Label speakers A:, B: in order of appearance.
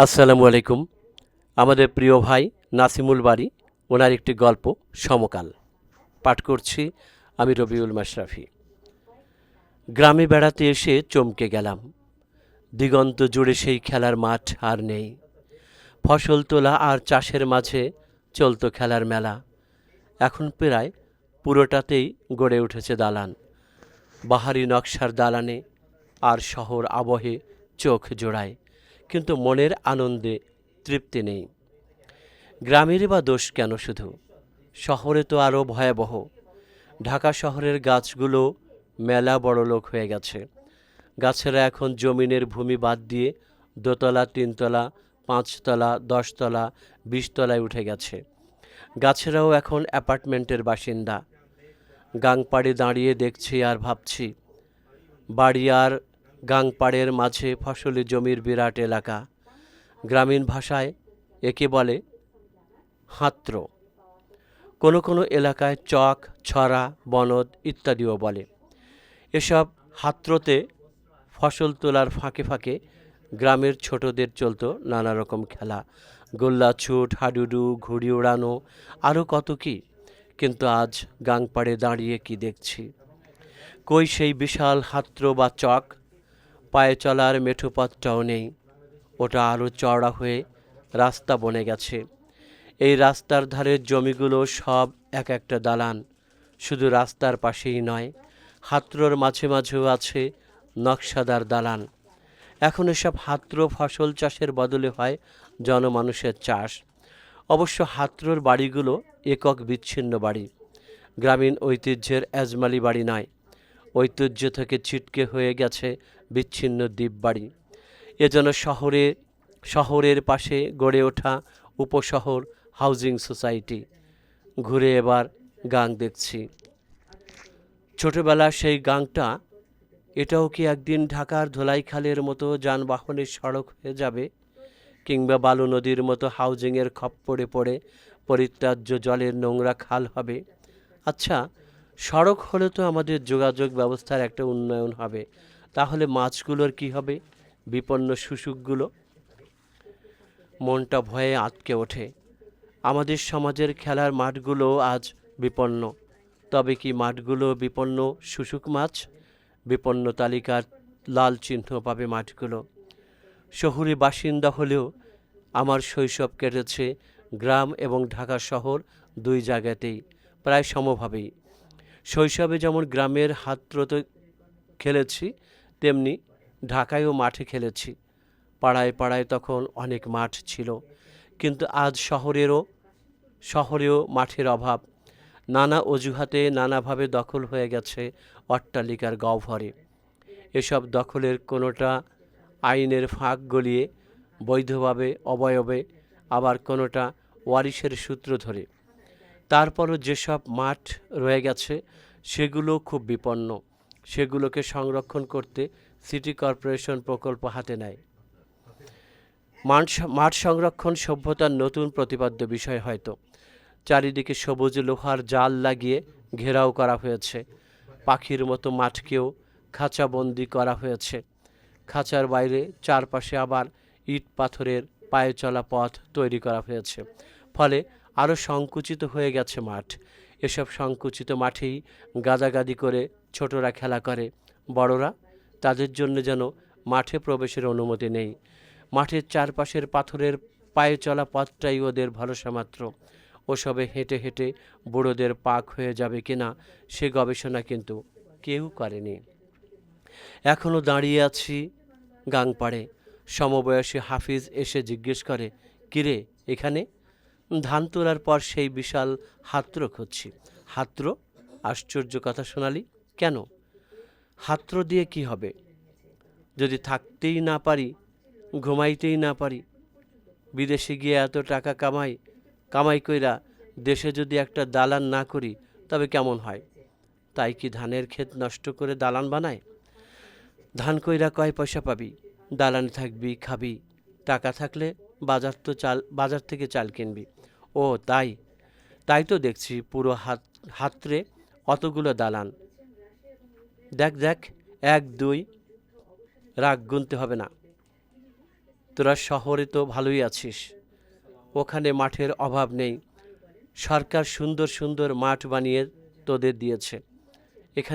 A: আসসালামু আলাইকুম। আমাদের প্রিয় ভাই নাসিমুল বাড়ি ওনার একটি গল্প সমকাল। পাঠ করছি আমি রবিউল মাশরাফি। গ্রামে বেড়াতে এসে চমকে গেলাম। দিগন্ত জুড়ে সেই খেলার মাঠ আর নেই। ফসল তোলা আর চাষের মাঝে চলতো খেলার মেলা। এখন প্রায় পুরোটাতেই গড়ে উঠেছে দালান। বাহারি নকশার দালানে আর শহর আবহে চোখ জোড়ায়। কিন্তু মনের আনন্দে তৃপ্তি নেই। গ্রামেরই বা দোষ কেন শুধু? শহরে তো আরও ভয়াবহ। ঢাকা শহরের গাছগুলো মেলা বড়লোক হয়ে গেছে। গাছেরা এখন জমিনের ভূমি বাদ দিয়ে দোতলা, তিনতলা, পাঁচতলা, দশতলা, বিশতলায় উঠে গেছে। গাছেরাও এখন অ্যাপার্টমেন্টের বাসিন্দা। গাংপাড়ে দাঁড়িয়ে দেখছি আর ভাবছি, বাড়ি আর গাংপাড়ের মাঝে ফসলি জমির বিরাট এলাকা। গ্রামীণ ভাষায় একে বলে হাত্র। কোনো কোনো এলাকায় চক, ছড়া, বনদ ইত্যাদিও বলে। এসব হাত্রতে ফসল তোলার ফাঁকে ফাঁকে গ্রামের ছোটদের চলতো নানা রকম খেলা। গোল্লা ছুট, হাডুডু, ঘুড়ি ওড়ানো আরও কত কি? কিন্তু আজ গাংপাড়ে দাঁড়িয়ে কি দেখছি? কই সেই বিশাল হাত্র বা চক? পায়ে চলার মেঠো পথটাও নেই। ওটা আরও চওড়া হয়ে রাস্তা বনে গেছে। এই রাস্তার ধারের জমিগুলো সব এক একটা দালান। শুধু রাস্তার পাশেই নয় হাত্রর মাঝে মাঝেও আছে নকশাদার দালান। এখন এসব হাত্র ফসল চাষের বদলে হয় জনমানুষের চাষ। অবশ্য হাত্রর বাড়িগুলো একক বিচ্ছিন্ন বাড়ি। গ্রামীণ ঐতিহ্যের এজমালি বাড়ি নয় ঐতিহ্য থেকে ছিটকে হয়ে গেছে বিচ্ছিন্ন দ্বীপ বাড়ি। এজন্য শহরে, শহরের পাশে গড়ে ওঠা উপশহর হাউজিং সোসাইটি। ঘুরে এবার গাং দেখছি। ছোটবেলা সেই গাংটা, এটাও কি একদিন ঢাকার ধোলাইখালের মতো যানবাহনের সড়ক হয়ে যাবে? কিংবা বালু নদীর মতো হাউজিংয়ের খপ্পরে পড়ে পরিত্যাজ্য জলের নোংরা খাল হবে? আচ্ছা সড়ক হলে তো আমাদের যোগাযোগ ব্যবস্থার একটা উন্নয়ন হবে। তাহলে মাছগুলোর কি হবে? বিপন্ন শুশুকগুলো মনটা ভয়ে আটকে ওঠে। আমাদের সমাজের খেলার মাঠগুলো আজ বিপন্ন। তবে কি মাঠগুলো বিপন্ন শুশুক মাছ? বিপন্ন তালিকার লাল চিহ্ন পাবে মাঠগুলো। শহুরে বাসিন্দা হলেও আমার শৈশব কেটেছে। গ্রাম এবং ঢাকা শহর দুই জায়গাতেই, প্রায় সমভাবেই। শৈশবে যেমন গ্রামের হাতরতে খেলেছি, তেমনি ঢাকায়ও মাঠে খেলেছি। পাড়ায় পাড়ায় তখন অনেক মাঠ ছিল। কিন্তু আজ শহরেরও, শহরেও মাঠের অভাব। নানা অজুহাতে নানাভাবে দখল হয়ে গেছে অট্টালিকার গহ্বরে। এসব দখলের কোনোটা আইনের ফাঁক গলিয়ে বৈধভাবে, অবয়বে, আবার কোনোটা ওয়ারিশের সূত্র ধরে। তারপরও যেসব মাঠ রয়ে গেছে সেগুলো খুব বিপন্ন। সেগুলোকে সংরক্ষণ করতে সিটি কর্পোরেশন প্রকল্প হাতে নেয়। মাঠ মাঠ সংরক্ষণ সভ্যতার নতুন প্রতিপাদ্য বিষয় হয়তো। চারিদিকে সবুজ লোহার জাল লাগিয়ে ঘেরাও করা হয়েছে। পাখির মতো মাঠকেও খাঁচাবন্দি করা হয়েছে। খাঁচার বাইরে চারপাশে আবার ইট পাথরের পায়ে চলা পথ তৈরি করা হয়েছে। ফলে আরও সংকুচিত হয়ে গেছে মাঠ। এসব সংকুচিত মাঠেই গাদাগাদি করে ছোটরা খেলা করে, বড়রা তাদের জন্য যেন মাঠে প্রবেশের অনুমতি নেই। মাঠের চারপাশের পাথরের পায়ে চলা পথটাই ওদের ভরসা মাত্র। ওসবে হেঁটে হেঁটে বুড়োদের পাক হয়ে যাবে কিনা সে গবেষণা কিন্তু কেউ করেনি। এখনও দাঁড়িয়ে আছি গাংপাড়ে। সমবয়সী হাফিজ এসে জিজ্ঞেস করে, কিরে, এখানে? ধান তোলার পর সেই বিশাল হাত্র খুঁজছি। হাত্র? আশ্চর্য কথা শোনালি কেন? হাত্র দিয়ে কি হবে? যদি থাকতেই না পারি, ঘুমাইতেই না পারি, বিদেশে গিয়ে এত টাকা কামাই কামাই কইরা দেশে যদি একটা দালান না করি, তবে কেমন হয়? তাই কি ধানের ক্ষেত নষ্ট করে দালান বানায় ধান কইরা কয় পয়সা পাবি? দালানে থাকবি, খাবি, টাকা থাকলে বাজার তো চাল, বাজার থেকে চাল কিনবি। ও, তাই? তাই তো দেখছি পুরো হাত, হাতরে অতগুলো দালান। দেখ দেখ, এক, দুই, রাগ গুনতে হবে না। তোরা শহরে তো ভালোই আছিস। ওখানে মাঠের অভাব নেই। সরকার সুন্দর সুন্দর মাঠ বানিয়ে তোদের দিয়েছে।